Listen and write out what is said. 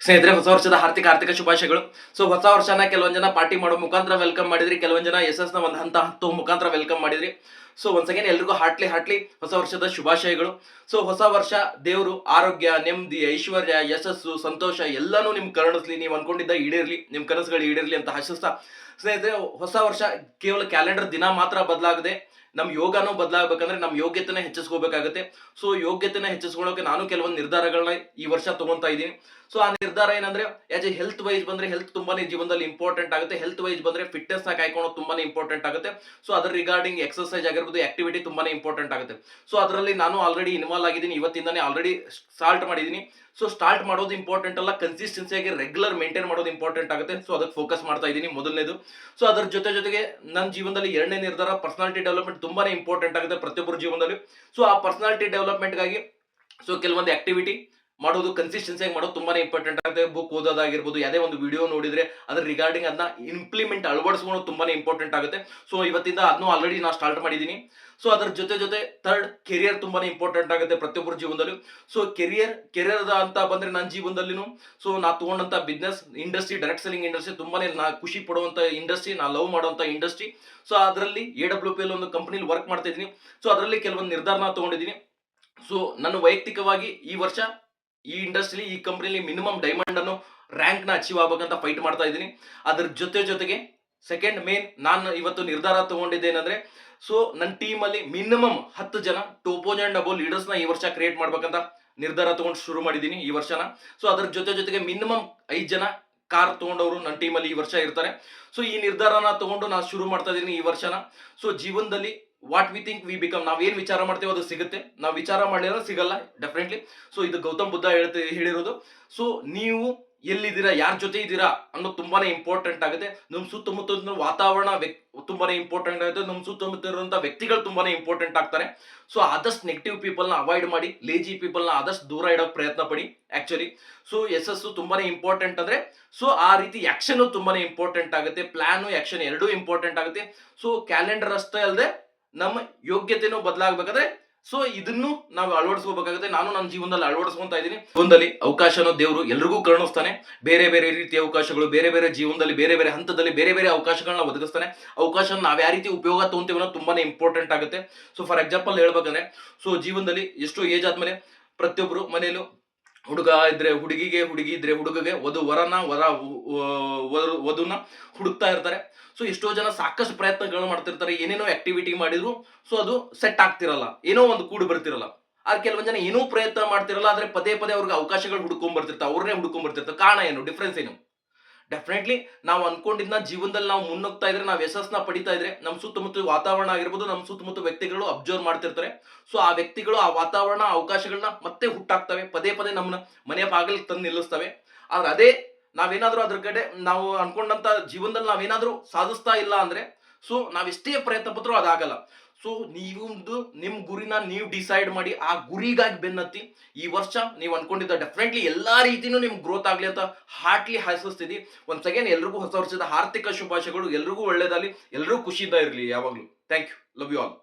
ಸ್ನೇಹಿತರೆ, ಹೊಸ ವರ್ಷದ ಹಾರ್ದಿಕ, ಆರ್ಥಿಕ ಶುಭಾಶಯಗಳು. ಸೊ ಹೊಸ ವರ್ಷನ ಕೆಲವೊಂದ್ ಜನ ಪಾರ್ಟಿ ಮಾಡೋ ಮುಖಾಂತರ ವೆಲ್ಕಮ್ ಮಾಡಿದ್ರಿ. ಕೆಲವೊಂದ್ ಜನ ಎಸ್ ಎಸ್ನ ಒಂದು ಹಂತ ಹತ್ತು ಮುಖಾಂತರ ವೆಲ್ಕಮ್ ಮಾಡಿದ್ರಿ. ಸೊ ಒನ್ಸ್ ಅಗೇನ್ ಎಲ್ರಿಗೂ ಹಾರ್ಟ್ಲಿ ಹಾರ್ಟ್ಲಿ ಹೊಸ ವರ್ಷದ ಶುಭಾಶಯಗಳು. ಸೊ ಹೊಸ ವರ್ಷ, ದೇವರು, ಆರೋಗ್ಯ, ನೆಮ್ಮದಿ, ಐಶ್ವರ್ಯ, ಯಶಸ್ಸು, ಸಂತೋಷ, ಎಲ್ಲಾನು ನಿಮ್ ಕರುಣಿಸ್ಲಿ. ನೀವು ಅನ್ಕೊಂಡಿದ್ದ ಈಡೇರ್ಲಿ, ನಿಮ್ ಕನಸುಗಳು ಈಡೇರ್ಲಿ ಅಂತ ಹರ್ಷಿಸ್ತಾ ಸ್ನೇಹಿತರೆ, ಹೊಸ ವರ್ಷ ಕೇವಲ ಕ್ಯಾಲೆಂಡರ್ ದಿನ ಮಾತ್ರ ಬದಲಾಗದೆ ನಮ್ಮ ಯೋಗನೂ ಬದಲಾಗಬೇಕಂದ್ರೆ ನಮ್ಮ ಯೋಗ್ಯತೆನ ಹೆಚ್ಚಿಸ್ಕೋಬೇಕಾಗುತ್ತೆ. ಸೊ ಯೋಗ್ಯತೆನ ಹೆಚ್ಚಿಸ್ಕೊಳ್ಳೋಕೆ ನಾನು ಕೆಲವೊಂದು ನಿರ್ಧಾರಗಳನ್ನ ಈ ವರ್ಷ ತಗೊಂತಾ ಇದ್ದೀನಿ. ಸೊ ಆ ನಿರ್ಧಾರ ಏನಂದ್ರೆ ಎ ಹೆಲ್ತ್ ವೈಸ್ ಬಂದ್ರೆ ಹೆಲ್ತ್ ತುಂಬಾನೇ ಜೀವನದಲ್ಲಿ ಇಂಪಾರ್ಟೆಂಟ್ ಆಗುತ್ತೆ. ಹೆಲ್ತ್ ವೈಸ್ ಬಂದ್ರೆ ಫಿಟ್ನೆಸ್ನ ಕಾಯ್ಕೊಳ್ಳೋದು ತುಂಬಾನೇ ಇಂಪಾರ್ಟೆಂಟ್ ಆಗುತ್ತೆ. ಸೊ ಅದ್ರ ರಿಗಾರ್ಡಿಂಗ್ ಎಕ್ಸರ್ಸೈಸ್ ಆಗಿರ್ಬೋದು ಆಕ್ಟಿವಿಟಿ ತುಂಬಾನೇ ಇಂಪಾರ್ಟೆಂಟ್ ಆಗುತ್ತೆ. ಸೊ ಅದರಲ್ಲಿ ನಾನು ಆಲ್ರೆಡಿ ಇನ್ವಾಲ್ವ್ ಆಗಿದ್ದೀನಿ. ಇವತ್ತಿಂದಾನೇ ಆಲ್ರೆಡಿ ಸ್ಟಾರ್ಟ್ ಮಾಡಿದ್ದೀನಿ. ಸೊ ಸ್ಟಾರ್ಟ್ ಮಾಡೋದು ಇಂಪಾರ್ಟೆಂಟ್ ಅಲ್ಲ ಕನ್ಸಿಸ್ಟೆನ್ಸಿಯಾಗಿ ರೆಗ್ಯುಲರ್ ಮೇಂಟೈನ್ ಮಾಡೋದು ಇಂಪಾರ್ಟೆಂಟ್ ಆಗುತ್ತೆ. ಸೊ ಅದಕ್ಕೆ ಫೋಕಸ್ ಮಾಡ್ತಾ ಇದ್ದೀನಿ ಮೊದಲನೇದು. ಸೊ ಅದರ ಜೊತೆ ಜೊತೆಗೆ ನನ್ನ ಜೀವನದಲ್ಲಿ ಎರಡನೇ ನಿರ್ಧಾರ ಪರ್ಸನಾಲಿಟಿ ಡೆವಲಪ್ಮೆಂಟ್ ತುಂಬಾನೇ ಇಂಪಾರ್ಟೆಂಟ್ ಆಗುತ್ತೆ ಪ್ರತಿಯೊಬ್ಬರ ಜೀವನದಲ್ಲಿ. ಸೊ ಆ ಪರ್ಸನಾಲಿಟಿ ಡೆವಲಪ್ಮೆಂಟ್ಗಾಗಿ ಸೊ ಕೆಲವೊಂದು ಆಕ್ಟಿವಿಟಿ ಮಾಡೋದು ಕನ್ಸಿಸ್ಟೆನ್ಸಿಯಾಗಿ ಮಾಡೋದು ತುಂಬಾನೇ ಇಂಪಾರ್ಟೆಂಟ್ ಆಗುತ್ತೆ. ಬುಕ್ ಓದೋದಾಗಿರ್ಬೋದು, ಯಾವುದೇ ಒಂದು ವಿಡಿಯೋ ನೋಡಿದ್ರೆ ಅದ್ರ ರಿಗಾರ್ಡಿಂಗ್ ಅದನ್ನ ಇಂಪ್ಲಿಮೆಂಟ್ ಅಳವಡಿಸ್ಕೊಳ್ಳೋದು ತುಂಬಾನೇ ಇಂಪಾರ್ಟೆಂಟ್ ಆಗುತ್ತೆ. ಸೊ ಇವತ್ತಿಂದ ಅದನ್ನು ಆಲ್ರೆಡಿ ನಾನು ಸ್ಟಾರ್ಟ್ ಮಾಡಿದ್ದೀನಿ. ಸೊ ಅದ್ರ ಜೊತೆ ಜೊತೆ ಥರ್ಡ್ ಕೆರಿಯರ್ ತುಂಬಾನೇ ಇಂಪಾರ್ಟೆಂಟ್ ಆಗುತ್ತೆ ಪ್ರತಿಯೊಬ್ಬರ ಜೀವನದಲ್ಲಿ. ಸೊ ಕೆರಿಯರ್ ಕೆರಿಯರ್ ಅಂತ ಬಂದ್ರೆ ನನ್ನ ಜೀವನದಲ್ಲಿನೂ. ಸೊ ನಾ ತಗೊಂಡಂತ business industry direct selling industry ತುಂಬಾನೇ ನಾ ಖುಷಿ ಪಡುವಂತ ಇಂಡಸ್ಟ್ರಿ ನಾ ಲವ್ ಮಾಡುವಂತ ಇಂಡಸ್ಟ್ರಿ ಸೊ ಅದರಲ್ಲಿ ಎ ಡಬ್ಲ್ಯೂ ಪಿ ಎಲ್ ಒಂದು ಕಂಪನಿಲಿ ವರ್ಕ್ ಮಾಡ್ತಾ ಇದ್ದೀನಿ. ಸೊ ಅದರಲ್ಲಿ ಕೆಲವೊಂದು ನಿರ್ಧಾರನ ತಗೊಂಡಿದ್ದೀನಿ. ಸೊ ನನ್ನ ವೈಯಕ್ತಿಕವಾಗಿ ಈ ವರ್ಷ ಈ ಇಂಡಸ್ಟ್ರಿಲಿ ಈ ಕಂಪ್ನಿಲಿ ಮಿನಿಮಮ್ ಡೈಮಂಡ್ ಅನ್ನು ರ್ಯಾಂಕ್ನ ಅಚೀವ್ ಆಗ್ಬೇಕಂತ ಫೈಟ್ ಮಾಡ್ತಾ ಇದ್ದೀನಿ. ಅದ್ರ ಜೊತೆ ಜೊತೆಗೆ ಸೆಕೆಂಡ್ ಮೇನ್ ನಾನು ಇವತ್ತು ನಿರ್ಧಾರ ತಗೊಂಡಿದ್ದೇನೆಂದ್ರೆ ಸೊ ನನ್ನ ಟೀಮ್ ಅಲ್ಲಿ ಮಿನಿಮಮ್ ಹತ್ತು ಜನ ಅಂಡ್ ಡಬಲ್ ಲೀಡರ್ಸ್ನ ಈ ವರ್ಷ ಕ್ರಿಯೇಟ್ ಮಾಡ್ಬೇಕಂತ ನಿರ್ಧಾರ ತಗೊಂಡು ಶುರು ಮಾಡಿದ್ದೀನಿ ಈ ವರ್ಷನ. ಸೊ ಅದ್ರ ಜೊತೆ ಜೊತೆಗೆ ಮಿನಿಮಮ್ ಐದು ಜನ ಕಾರ್ ತಗೊಂಡವರು ನನ್ನ ಟೀಮಲ್ಲಿ ಈ ವರ್ಷ ಇರ್ತಾರೆ. ಸೊ ಈ ನಿರ್ಧಾರನ ತಗೊಂಡು ನಾನು ಶುರು ಮಾಡ್ತಾ ಇದ್ದೀನಿ ಈ ವರ್ಷನ. ಸೊ ಜೀವನದಲ್ಲಿ what we think we become ಏನು ವಿಚಾರ ಮಾಡ್ತೇವೆ ಅದು ಸಿಗುತ್ತೆ. ನಾವು ವಿಚಾರ ಮಾಡಲಿಲ್ಲ, ಸಿಗಲ್ಲ ಡೆಫಿನೆಟ್ಲಿ ಸೊ ಇದು ಗೌತಮ್ ಬುದ್ಧ ಹೇಳ್ತ, ಹೇಳಿರೋದು. ಸೊ ನೀವು ಎಲ್ಲಿದ್ದೀರಾ, ಯಾರ ಜೊತೆ ಇದ್ದೀರಾ ಅನ್ನೋದು ತುಂಬಾನೇ ಇಂಪಾರ್ಟೆಂಟ್ ಆಗುತ್ತೆ. ನಮ್ಮ ಸುತ್ತಮುತ್ತ ವಾತಾವರಣ ವ್ಯಕ್ತಿ ತುಂಬಾನೇ ಇಂಪಾರ್ಟೆಂಟ್ ಆಗುತ್ತೆ. ನಮ್ಮ ಸುತ್ತಮುತ್ತ ಇರುವಂತಹ ವ್ಯಕ್ತಿಗಳು ತುಂಬಾನೇ ಇಂಪಾರ್ಟೆಂಟ್ ಆಗ್ತಾರೆ. ಸೊ ಆದಷ್ಟು ನೆಗೆಟಿವ್ ಪೀಪಲ್ನ ಅವಾಯ್ಡ್ ಮಾಡಿ ಲೇಜಿ ಪೀಪಲ್ನ ಆದಷ್ಟು ದೂರ ಇಡೋಕೆ ಪ್ರಯತ್ನ ಪಡಿ ಆಕ್ಚುಲಿ ಸೊ ಯಶಸ್ಸು ತುಂಬಾನೇ ಇಂಪಾರ್ಟೆಂಟ್ ಅಂದ್ರೆ ಸೊ ಆ ರೀತಿ ಆಕ್ಷನ್ ತುಂಬಾನೇ ಇಂಪಾರ್ಟೆಂಟ್ ಆಗುತ್ತೆ. ಪ್ಲಾನು ಆಕ್ಷನ್ ಎರಡೂ ಇಂಪಾರ್ಟೆಂಟ್ ಆಗುತ್ತೆ. ಸೊ ಕ್ಯಾಲೆಂಡರ್ ಅಷ್ಟೇ ಅಲ್ಲದೆ ನಮ್ಮ ಯೋಗ್ಯತೆನೂ ಬದಲಾಗಬೇಕಾದ್ರೆ ಸೊ ಇದನ್ನು ನಾವು ಅಳವಡಿಸ್ಕೋಬೇಕಾಗುತ್ತೆ. ನಾನು ನನ್ನ ಜೀವನದಲ್ಲಿ ಅಳವಡಿಸ್ಕೊಂತ ಇದ್ದೀನಿ. ಜೀವನದಲ್ಲಿ ಅವಕಾಶನೋ ದೇವರು ಎಲ್ರಿಗೂ ಕರುಣಿಸ್ತಾನೆ. ಬೇರೆ ಬೇರೆ ರೀತಿಯ ಅವಕಾಶಗಳು, ಬೇರೆ ಬೇರೆ ಜೀವನದಲ್ಲಿ, ಬೇರೆ ಬೇರೆ ಹಂತದಲ್ಲಿ ಬೇರೆ ಬೇರೆ ಅವಕಾಶಗಳನ್ನ ಒದಗಿಸ್ತಾನೆ. ಅವಕಾಶ ನಾವು ಯಾವ ರೀತಿ ಉಪಯೋಗ ತಗೊಂತೀವಿ ಅನ್ನೋದು ತುಂಬಾನೇ ಇಂಪಾರ್ಟೆಂಟ್ ಆಗುತ್ತೆ. ಸೊ ಫಾರ್ ಎಕ್ಸಾಂಪಲ್ ಹೇಳ್ಬೇಕಂದ್ರೆ ಸೊ ಜೀವನದಲ್ಲಿ ಎಷ್ಟು ಏಜ್ ಆದ್ಮೇಲೆ ಪ್ರತಿಯೊಬ್ಬರು ಮನೆಯಲ್ಲೂ ಹುಡುಗ ಇದ್ರೆ ಹುಡುಗಿಗೆ, ಹುಡುಗಿ ಇದ್ರೆ ಹುಡುಗಗೆ ವಧು ವರನ, ವರ ವಧುನ ಹುಡುಕ್ತಾ ಇರ್ತಾರೆ. ಸೊ ಎಷ್ಟೋ ಜನ ಸಾಕಷ್ಟು ಪ್ರಯತ್ನಗಳು ಮಾಡ್ತಿರ್ತಾರೆ, ಏನೇನೋ ಆಕ್ಟಿವಿಟಿ ಮಾಡಿದ್ರು ಸೊ ಅದು ಸೆಟ್ ಆಗ್ತಿರಲ್ಲ. ಏನೋ ಒಂದು ಕೂಡು ಬರ್ತಿರಲ್ಲ. ಆದ್ರೆ ಕೆಲವೊಂದು ಜನ ಏನೂ ಪ್ರಯತ್ನ ಮಾಡ್ತಿರಲ್ಲ, ಆದ್ರೆ ಪದೇ ಪದೇ ಅವ್ರಿಗೆ ಅವಕಾಶಗಳು ಹುಡ್ಕೊಂಡ್ ಬರ್ತಿರ್ತಾರೆ ಅವ್ರನ್ನೇ ಹುಡ್ಕೊಂಡ್ ಬರ್ತಿರ್ತಾರೆ ಕಾರಣ ಏನು? ಡಿಫ್ರೆನ್ಸ್ ಏನು? ಡೆಫಿನೆಟ್ಲಿ ನಾವು ಅನ್ಕೊಂಡಿದ್ದ ಜೀವನದಲ್ಲಿ ನಾವು ಮುನ್ನುಗ್ತಾ ಇದ್ರೆ, ನಾವು ಯಶಸ್ಸನ್ನ ಪಡಿತಾ ಇದ್ರೆ ನಮ್ಮ ಸುತ್ತಮುತ್ತ ವಾತಾವರಣ ಆಗಿರ್ಬೋದು ನಮ್ಮ ಸುತ್ತಮುತ್ತ ವ್ಯಕ್ತಿಗಳು ಅಬ್ಸರ್ವ್ ಮಾಡ್ತಿರ್ತಾರೆ. ಸೊ ಆ ವ್ಯಕ್ತಿಗಳು ಆ ವಾತಾವರಣ ಅವಕಾಶಗಳನ್ನ ಮತ್ತೆ ಹುಟ್ಟಾಕ್ತವೆ. ಪದೇ ಪದೇ ನಮ್ಮನ್ನ ಮನೆ ಬಾಗಿಲು ತಂದು ನಿಲ್ಲಿಸ್ತವೆ. ಆದ್ರೆ ಅದೇ ನಾವೇನಾದ್ರೂ ಅದ್ರ ಕಡೆ, ನಾವು ಅನ್ಕೊಂಡಂತ ಜೀವನದಲ್ಲಿ ನಾವೇನಾದ್ರೂ ಸಾಧಿಸ್ತಾ ಇಲ್ಲ ಅಂದ್ರೆ ಸೊ ನಾವೆಷ್ಟೇ ಪ್ರಯತ್ನ ಪಟ್ಟರು ಅದಾಗಲ್ಲ. ಸೊ ನೀವೊಂದು ನಿಮ್ ಗುರಿನ ನೀವು ಡಿಸೈಡ್ ಮಾಡಿ ಆ ಗುರಿಗಾಗಿ ಬೆನ್ನತ್ತಿ ಈ ವರ್ಷ ನೀವು ಅನ್ಕೊಂಡಿದ್ದ ಡೆಫಿನೆಟ್ಲಿ ಎಲ್ಲಾ ರೀತಿನೂ ನಿಮ್ಗೆ ಗ್ರೋತ್ ಆಗ್ಲಿ ಅಂತ ಹಾರ್ಟ್ಲಿ ಹಾಸಿಸ್ತಿದ್ವಿ ಒಂದ್ ಸೆಕೆಂಡ್ ಎಲ್ರಿಗೂ ಹೊಸ ವರ್ಷದ ಆರ್ಥಿಕ ಶುಭಾಶಯಗಳು. ಎಲ್ರಿಗೂ ಒಳ್ಳೇದಾಗಲಿ. ಎಲ್ಲರೂ ಖುಷಿಯಿಂದ ಇರಲಿ ಯಾವಾಗಲೂ. Thank you love you all